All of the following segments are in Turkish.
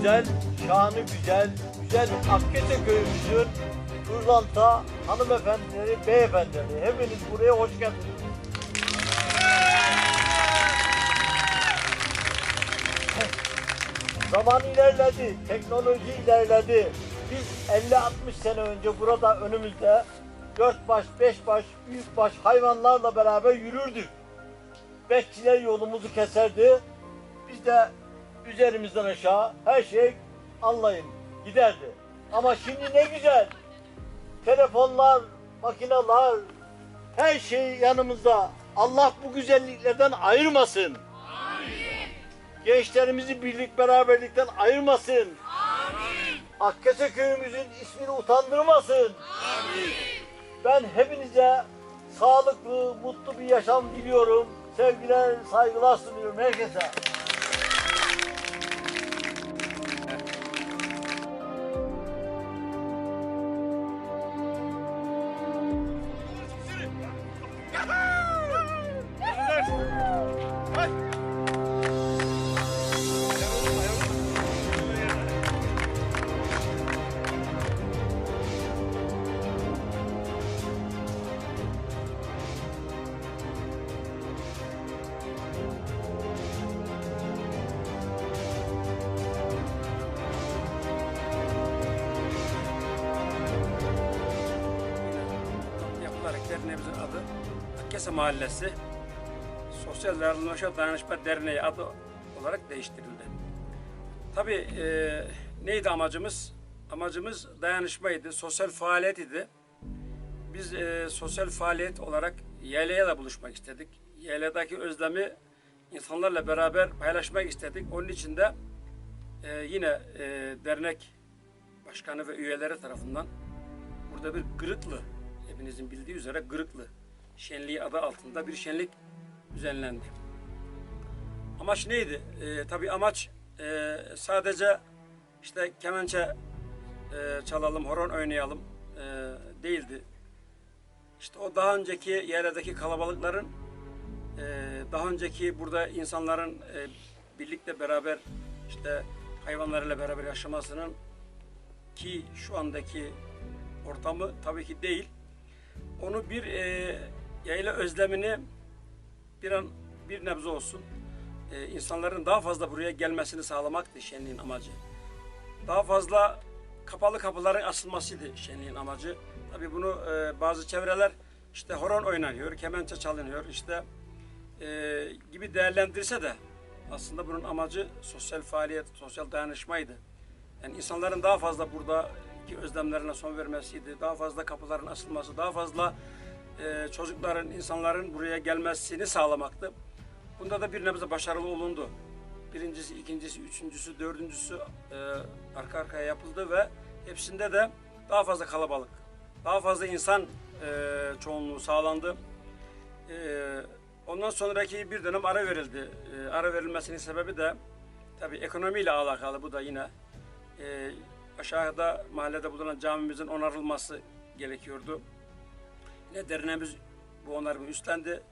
güzel, şanı güzel, güzel Akkese köyümüzün pırlanta hanımefendileri, beyefendileri hepiniz buraya hoş geldiniz. Zaman ilerledi, teknoloji ilerledi. Biz 50-60 sene önce burada önümüzde dört baş, beş baş, büyük baş hayvanlarla beraber yürürdük. Bekçiler yolumuzu keserdi. Biz de üzerimizden aşağı her şey anlayın giderdi. Ama şimdi ne güzel. Telefonlar, makineler, her şey yanımızda. Allah bu güzelliklerden ayırmasın. Gençlerimizi birlik beraberlikten ayırmasın. Akkese köyümüzün ismini utandırmasın. Ben hepinize sağlıklı, mutlu bir yaşam diliyorum. Sevgiler, saygılar sunuyorum herkese. Akkese Mahallesi Sosyal Yardımlaşma Dayanışma Derneği adı olarak değiştirildi. Tabii e, neydi amacımız? Amacımız dayanışmaydı, sosyal faaliyet idi. Biz e, sosyal faaliyet olarak YL'ye de buluşmak istedik. YL'deki özlemi insanlarla beraber paylaşmak istedik. Onun için de e, yine e, dernek başkanı ve üyeleri tarafından burada bir Gırıklı, hepinizin bildiği üzere Gırıklı şenliği adı altında bir şenlik düzenlendi. Amaç neydi? Ee, tabii amaç e, sadece işte kemençe e, çalalım, horon oynayalım e, değildi. İşte o daha önceki yerlerdeki kalabalıkların e, daha önceki burada insanların e, birlikte beraber işte hayvanlarıyla beraber yaşamasının ki şu andaki ortamı tabii ki değil. Onu bir e, yayla özlemini bir an bir nebze olsun e, insanların daha fazla buraya gelmesini sağlamaktı şenliğin amacı. Daha fazla kapalı kapıların açılmasıydı şenliğin amacı. Tabii bunu e, bazı çevreler işte horon oynanıyor, kemençe çalınıyor işte e, gibi değerlendirse de aslında bunun amacı sosyal faaliyet, sosyal dayanışmaydı. Yani insanların daha fazla buradaki özlemlerine son vermesiydi. Daha fazla kapıların açılması, daha fazla e, çocukların, insanların buraya gelmesini sağlamaktı. Bunda da bir nebze başarılı olundu. Birincisi, ikincisi, üçüncüsü, dördüncüsü e, arka arkaya yapıldı ve hepsinde de daha fazla kalabalık, daha fazla insan e, çoğunluğu sağlandı. E, ondan sonraki bir dönem ara verildi. Ara verilmesinin sebebi de tabii ekonomiyle alakalı bu da yine aşağıda mahallede bulunan camimizin onarılması gerekiyordu. Yine derneğimiz bu onarımı üstlendi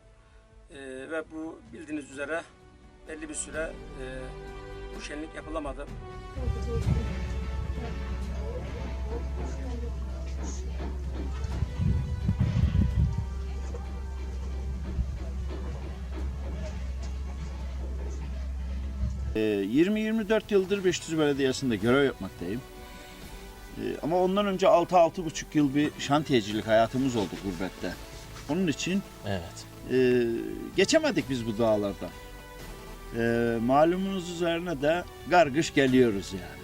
E, ve bu bildiğiniz üzere belli bir süre e, bu şenlik yapılamadı. Ee, 20-24 yıldır Beşiktaş Belediyesi'nde görev yapmaktayım. Ee, Ama ondan önce 6-6,5 yıl bir şantiyecilik hayatımız oldu gurbette. Onun için Evet. e, geçemedik biz bu dağlardan. Ee, malumunuz üzerine de gargış geliyoruz yani.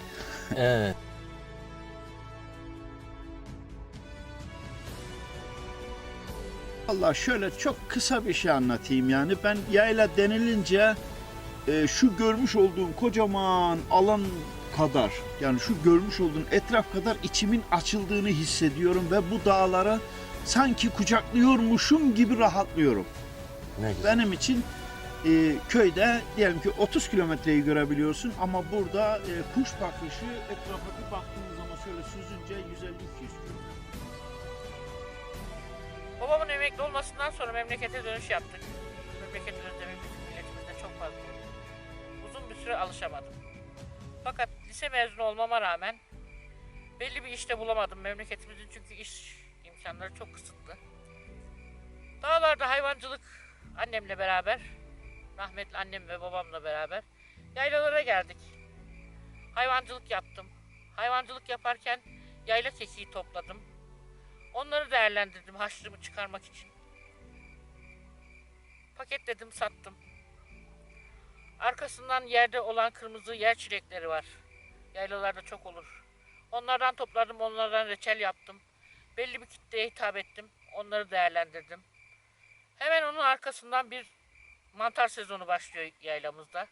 Evet. Valla şöyle çok kısa bir şey anlatayım yani. Ben yayla denilince e, şu görmüş olduğum kocaman alan kadar yani şu görmüş olduğun etraf kadar içimin açıldığını hissediyorum ve bu dağlara sanki kucaklıyormuşum gibi rahatlıyorum. Ne güzel. Benim için e, köyde diyelim ki 30 kilometreyi görebiliyorsun ama burada e, kuş bakışı etrafa bir baktığın zaman şöyle süzünce 150-200 kilometre. Babamın emekli olmasından sonra memlekete dönüş yaptık. Memleket özlemi bizim milletimizde çok fazla. Süre alışamadım. Fakat lise mezunu olmama rağmen belli bir işte bulamadım memleketimizin çünkü iş imkanları çok kısıtlı. Dağlarda hayvancılık annemle beraber, rahmetli annem ve babamla beraber yaylalara geldik. Hayvancılık yaptım. Hayvancılık yaparken yayla kekiği topladım. Onları değerlendirdim haşlığımı çıkarmak için. Paketledim sattım. Arkasından yerde olan kırmızı yer çilekleri var. Yaylalarda çok olur. Onlardan topladım, onlardan reçel yaptım. Belli bir kitleye hitap ettim. Onları değerlendirdim. Hemen onun arkasından bir mantar sezonu başlıyor yaylamızda.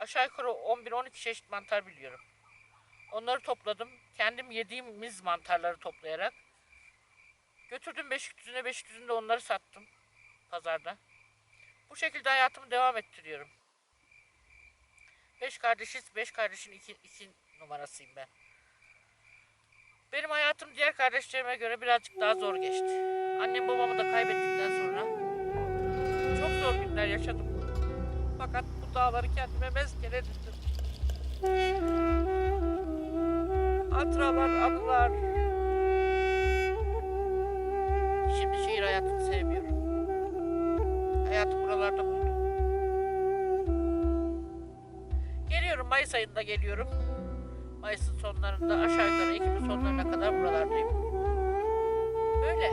Aşağı yukarı 11-12 çeşit mantar biliyorum. Onları topladım. Kendim yediğimiz mantarları toplayarak Götürdüm Beşikdüzü'ne, Beşikdüzü'nde onları sattım pazarda. Bu şekilde hayatımı devam ettiriyorum. Beş kardeşiz, beş kardeşin iki, iki numarasıyım ben. Benim hayatım diğer kardeşlerime göre birazcık daha zor geçti. Annem babamı da kaybettikten sonra çok zor günler yaşadım. Fakat bu dağları kendime mezkele ettim. Hatıralar, anılar, Şimdi şehir hayatını sevmiyorum. Hayatı buralarda buldum. Mayıs ayında geliyorum. Mayıs'ın sonlarında aşağı yukarı Ekim'in sonlarına kadar buralardayım. Böyle.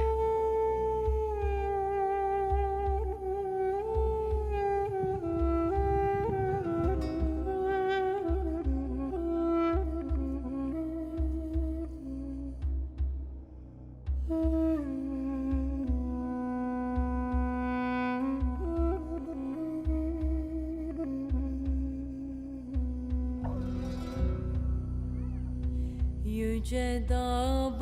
Yüce dağ